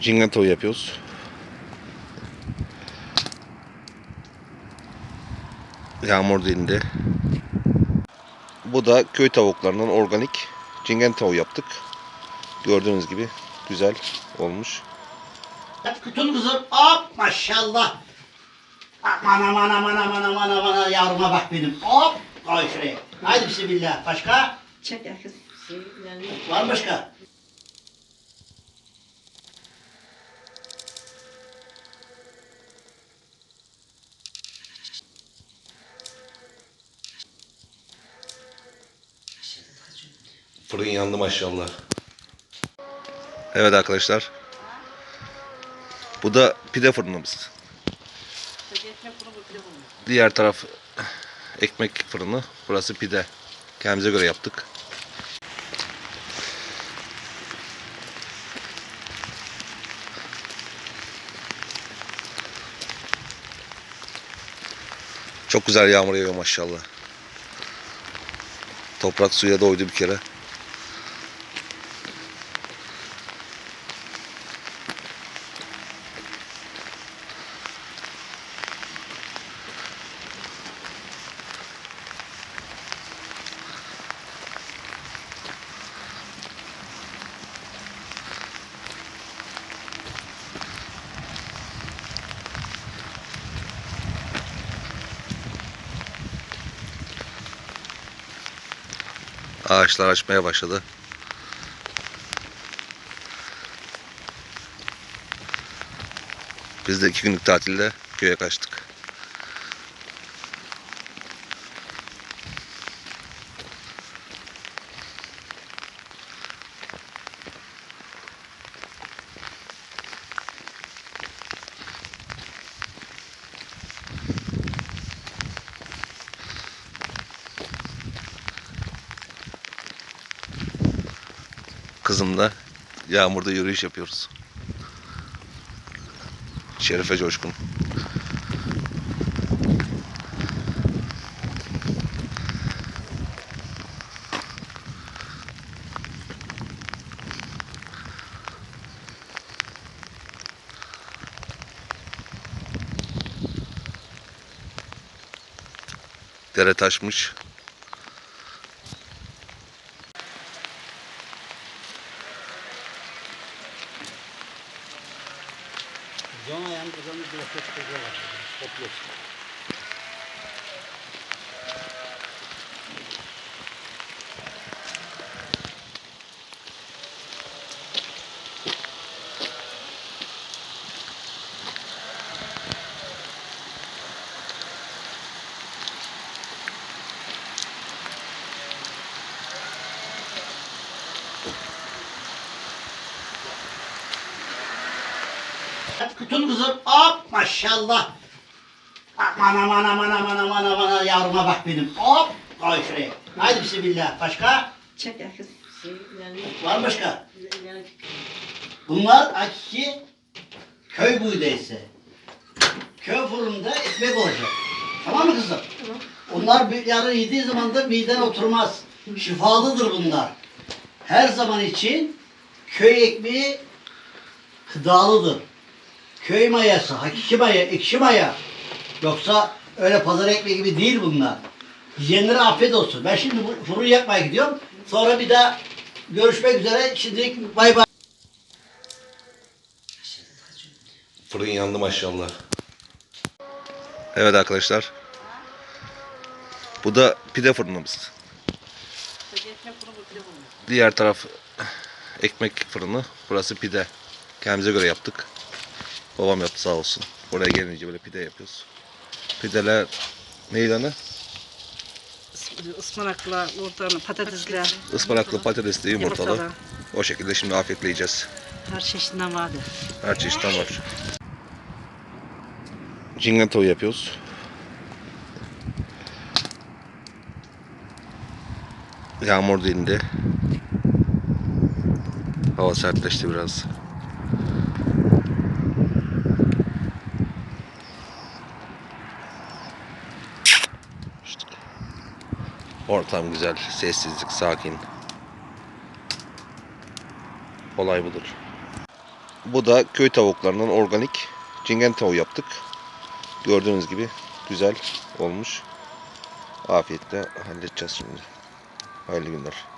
Cingato yapıyoruz. Yağmur dilinde. Bu da köy tavuklarından organik cingen tavuğu yaptık. Gördüğünüz gibi güzel olmuş. Tutun kızım. Hop maşallah. Aman aman aman aman aman aman yavruma bak benim. Hop koy şuraya. Haydi bismillah. Başka? Çek herkes. Var mı başka? Fırın yandı maşallah. Evet arkadaşlar. Bu da pide fırınımız. Diğer taraf ekmek fırını. Burası pide. Kendimize göre yaptık. Çok güzel yağmur yağıyor maşallah. Toprak suya doydu bir kere. Ağaçlar açmaya başladı. Biz de iki günlük tatilde köye kaçtık. Kızımla yağmurda yürüyüş yapıyoruz. Şerife Coşkun. Dere taşmış. John Jan, to jest troszeczkę po pieśni. Tutun kızım. Hop maşallah. Aman aman aman aman aman aman yavruma bak benim. Hop koy şuraya. Haydi bismillah. Başka? Çek herkes. Var mı başka? Bunlar hakiki köy buğdayısı. Köy fırında ekmek olacak. Tamam mı kızım? Tamam. Onlar bir yarın yediği zaman da miden oturmaz. Şifalıdır bunlar. Her zaman için köy ekmeği gıdalıdır. Köy mayası, hakiki maya, ekşi maya. Yoksa öyle pazar ekmeği gibi değil bunlar. Yiyenlere afiyet olsun. Ben şimdi bu fırın yapmaya gidiyorum. Sonra bir daha görüşmek üzere. Şimdilik bay bay. Fırın yandı maşallah. Evet arkadaşlar. Bu da pide fırınımız. Diğer taraf ekmek fırını. Burası pide. Kendimize göre yaptık. Babam yaptı sağ olsun. Buraya gelince böyle pide yapıyoruz. Pideler neydi anne? Ispanakla, yumurtalı, patatesle, Ispanaklı, patatesli, yumurtalı. Yumurtalı. O şekilde şimdi afiyetle yiyeceğiz. her çeşidinden vardı. Her çeşitten var. Cingato yapıyoruz. Yağmur dindi. Hava sertleşti biraz. Ortam güzel, sessizlik, sakin. Olay budur. Bu da köy tavuklarından organik cingen tavuğu yaptık. Gördüğünüz gibi güzel olmuş. Afiyetle halledeceğiz şimdi. Hayırlı günler.